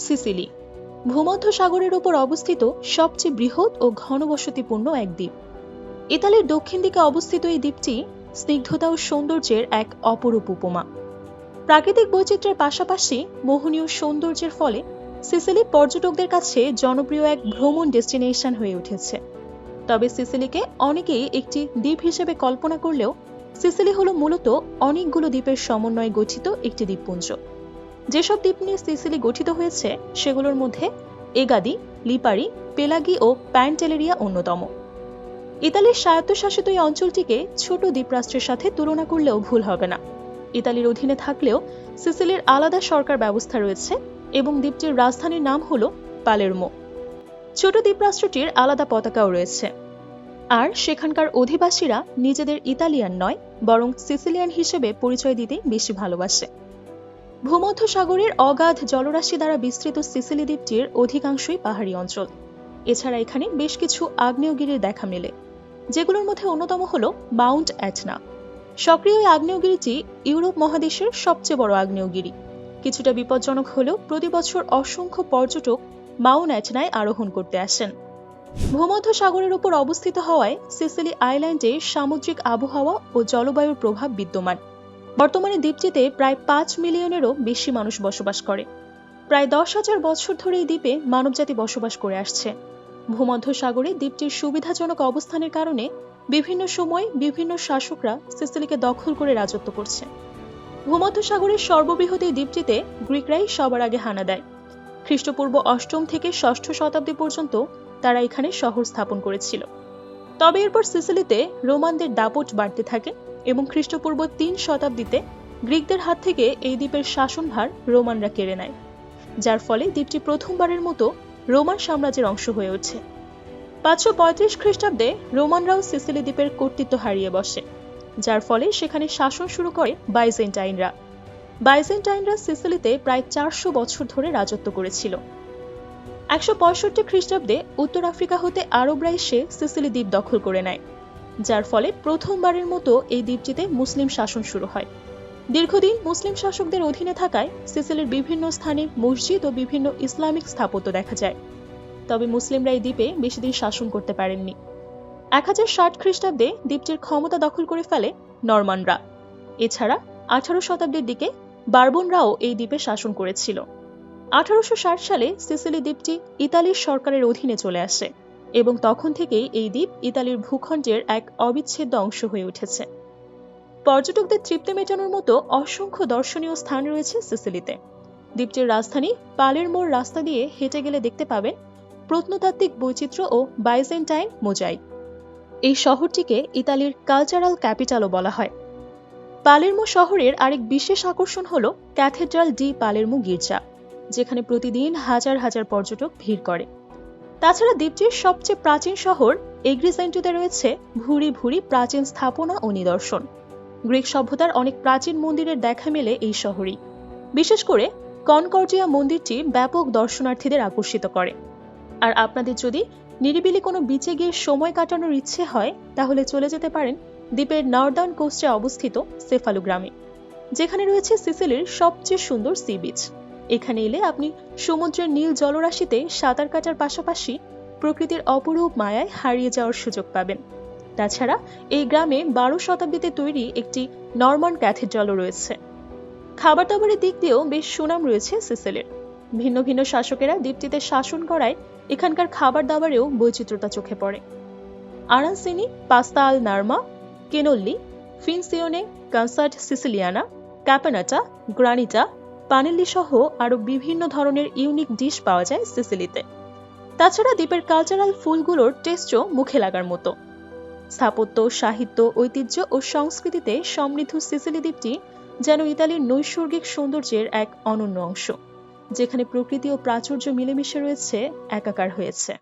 Sicily. ভূমধ্য সাগরের উপর অবস্থিত সবচেয়ে বৃহৎ ও ঘনবসতিপূর্ণ এক দ্বীপ। ইতালির দক্ষিণ দিকে অবস্থিত এই দ্বীপটি স্নিগ্ধতা ও সৌন্দর্যের এক অপরূপ উপমা। প্রাকৃতিক বৈচিত্র্যের পাশাপাশি মোহনীয় সৌন্দর্যের ফলে সিসিলি পর্যটকদের কাছে জনপ্রিয় এক ভ্রমণ ডেস্টিনেশন হয়ে উঠেছে। তবে সিসিলিকে অনেকেই একটি দ্বীপ হিসেবে কল্পনা করলেও সিসিলি হলো মূলত অনেকগুলো দ্বীপের সমন্বয়ে গঠিত একটি দ্বীপপুঞ্জ। যেসব দ্বীপ নিয়ে সিসিলি গঠিত হয়েছে, সেগুলোর মধ্যে এগাদি, লিপারি, পেলাগি ও প্যান্টেলেরিয়া অন্যতম। ইতালির স্বায়ত্তশাসিত এই অঞ্চলটিকে ছোট দ্বীপরাষ্ট্রের সাথে তুলনা করলেও ভুল হবে না। ইতালির অধীনে থাকলেও সিসিলির আলাদা সরকার ব্যবস্থা রয়েছে এবং দ্বীপটির রাজধানীর নাম হল পালেরমো। ছোট দ্বীপরাষ্ট্রটির আলাদা পতাকাও রয়েছে। আর সেখানকার অধিবাসীরা নিজেদের ইতালিয়ান নয়, বরং সিসিলিয়ান হিসেবে পরিচয় দিতে বেশি ভালোবাসে। ভূমধ্য সাগরের অগাধ জলরাশি দ্বারা বিস্তৃত সিসিলি দ্বীপটির অধিকাংশই পাহাড়ি অঞ্চল। এছাড়া এখানে বেশ কিছু আগ্নেয়গিরির দেখা মেলে, যেগুলোর মধ্যে অন্যতম হল মাউন্ট অ্যাটনা। সক্রিয় এই আগ্নেয়গিরিটি ইউরোপ মহাদেশের সবচেয়ে বড় আগ্নেয়গিরি। কিছুটা বিপজ্জনক হলেও প্রতি বছর অসংখ্য পর্যটক মাউন্ট অ্যাটনায় আরোহণ করতে আসেন। ভূমধ্য সাগরের উপর অবস্থিত হওয়ায় সিসিলি আইল্যান্ডে সামুদ্রিক আবহাওয়া ও জলবায়ুর প্রভাব বিদ্যমান। বর্তমানে দ্বীপটিতে প্রায় পাঁচ মিলিয়নেরও বেশি মানুষ বসবাস করে। প্রায় দশ হাজার বছর ধরে এই দ্বীপে মানবজাতি বসবাস করে আসছে। ভূমধ্য সাগরে দ্বীপটির সুবিধাজনক অবস্থানের কারণে বিভিন্ন সময় বিভিন্ন শাসকরা সিসিলিকে দখল করে রাজত্ব করছে। ভূমধ্য সাগরের সর্ববৃহৎ এই দ্বীপটিতে গ্রিকরাই সবার আগে হানা দেয়। খ্রিস্টপূর্ব অষ্টম থেকে ষষ্ঠ শতাব্দী পর্যন্ত তারা এখানে শহর স্থাপন করেছিল। তবে এরপর সিসিলিতে রোমানদের দাপট বাড়তে থাকে এবং খ্রিস্টপূর্ব তিন শতাব্দীতে গ্রিকদের হাত থেকে এই দ্বীপের শাসনভার রোমানরা কেড়ে নেয়, যার ফলে দ্বীপটি প্রথমবারের মতো রোমান সাম্রাজ্যের অংশ হয়ে ওঠে। পাঁচশো পঁয়ত্রিশ খ্রিস্টাব্দে রোমানরাও সিসিলি দ্বীপের কর্তৃত্ব হারিয়ে বসে, যার ফলে সেখানে শাসন শুরু করে বাইজেন্টাইনরা। বাইজেন্টাইনরা সিসিলিতে প্রায় চারশো বছর ধরে রাজত্ব করেছিল। একশো পঁয়ষট্টি খ্রিস্টাব্দে উত্তর আফ্রিকা হতে আরবরা এসে সিসিলি দ্বীপ দখল করে নেয়। যার ফলে প্রথমবারের মতো এই দ্বীপটিতে মুসলিম শাসন শুরু হয়। দীর্ঘদিন মুসলিম শাসকদের অধীনে থাকায় সিসিলির বিভিন্ন স্থানে মসজিদ ও বিভিন্ন ইসলামিক স্থাপত্য দেখা যায়। তবে মুসলিমরা এই দ্বীপে বেশিদিন শাসন করতে পারেননি। এক হাজার ষাট খ্রিস্টাব্দে দ্বীপটির ক্ষমতা দখল করে ফেলে নরমানরা। এছাড়া আঠারো শতাব্দীর দিকে বার্বনরাও এই দ্বীপে শাসন করেছিল। আঠারোশো ষাট সালে সিসিলি দ্বীপটি ইতালির সরকারের অধীনে চলে আসে। এবং তখন থেকেই এই দ্বীপ ইতালির ভূখণ্ডের এক অবিচ্ছেদ্য অংশ হয়ে উঠেছে। পর্যটকদের তৃপ্তি মেটানোর মতো অসংখ্য দর্শনীয় স্থান রয়েছে সিসিলিতে। দ্বীপটির রাজধানী পালেরমোর রাস্তা দিয়ে হেঁটে গেলে দেখতে পাবেন প্রত্নতাত্ত্বিক বৈচিত্র্য ও বাইজেন্টাইন মোজাইক। এই শহরটিকে ইতালির কালচারাল ক্যাপিটালও বলা হয়। পালেরমো শহরের আরেক বিশেষ আকর্ষণ হল ক্যাথেড্রাল ডি পালেরমো গির্জা, যেখানে প্রতিদিন হাজার হাজার পর্যটক ভিড় করে। তাছাড়া দ্বীপটির সবচেয়ে প্রাচীন শহর এগ্রিসেন্টুতে রয়েছে ভুরি ভুরি প্রাচীন স্থাপনা ও নিদর্শন। গ্রিক সভ্যতার অনেক প্রাচীন মন্দিরের দেখা মেলে এই শহরেই। বিশেষ করে কনকর্জিয়া মন্দিরটি ব্যাপক দর্শনার্থীদের আকর্ষিত করে। আর আপনাদের যদি নিরিবিলি কোনো বিচে গিয়ে সময় কাটানোর ইচ্ছে হয়, তাহলে চলে যেতে পারেন দ্বীপের নর্দার্ন কোস্টে অবস্থিত সেফালু গ্রামে, যেখানে রয়েছে সিসিলির সবচেয়ে সুন্দর সি বিচ। এখানে এলে আপনি সমুদ্রের নীল জলরাশিতে সাঁতার কাটার পাশাপাশি প্রকৃতির অপরূপ মায়ায় হারিয়ে যাওয়ার সুযোগ পাবেন। তাছাড়া এই গ্রামে বারো শতাব্দীতে তৈরি একটি নরমান ক্যাথেড্রালও রয়েছে। খাবার দাবারের দিক দিয়েও বেশ সুনাম রয়েছে সিসেলের। ভিন্ন ভিন্ন শাসকেরা দ্বীপটিতে শাসন করায় এখানকার খাবার দাবারেও বৈচিত্র্যতা চোখে পড়ে। আরানসিনি, পাস্তা আল নার্মা, কেনল্লি, ফিনসিওনে কনসার্ট সিসিলিয়ানা, ক্যাপানাটা, গ্রানিটা পানেল্লি সহ আরও বিভিন্ন ধরনের ইউনিক ডিশ পাওয়া যায় সিসিলিতে। তাছাড়া দ্বীপের কালচারাল ফুলগুলোর টেস্টও মুখে লাগার মতো। স্থাপত্য, সাহিত্য, ঐতিহ্য ও সংস্কৃতিতে সমৃদ্ধ সিসিলি দ্বীপটি যেন ইতালির নৈসর্গিক সৌন্দর্যের এক অনন্য অংশ, যেখানে প্রকৃতি ও প্রাচুর্য মিলেমিশে রয়েছে, একাকার হয়েছে।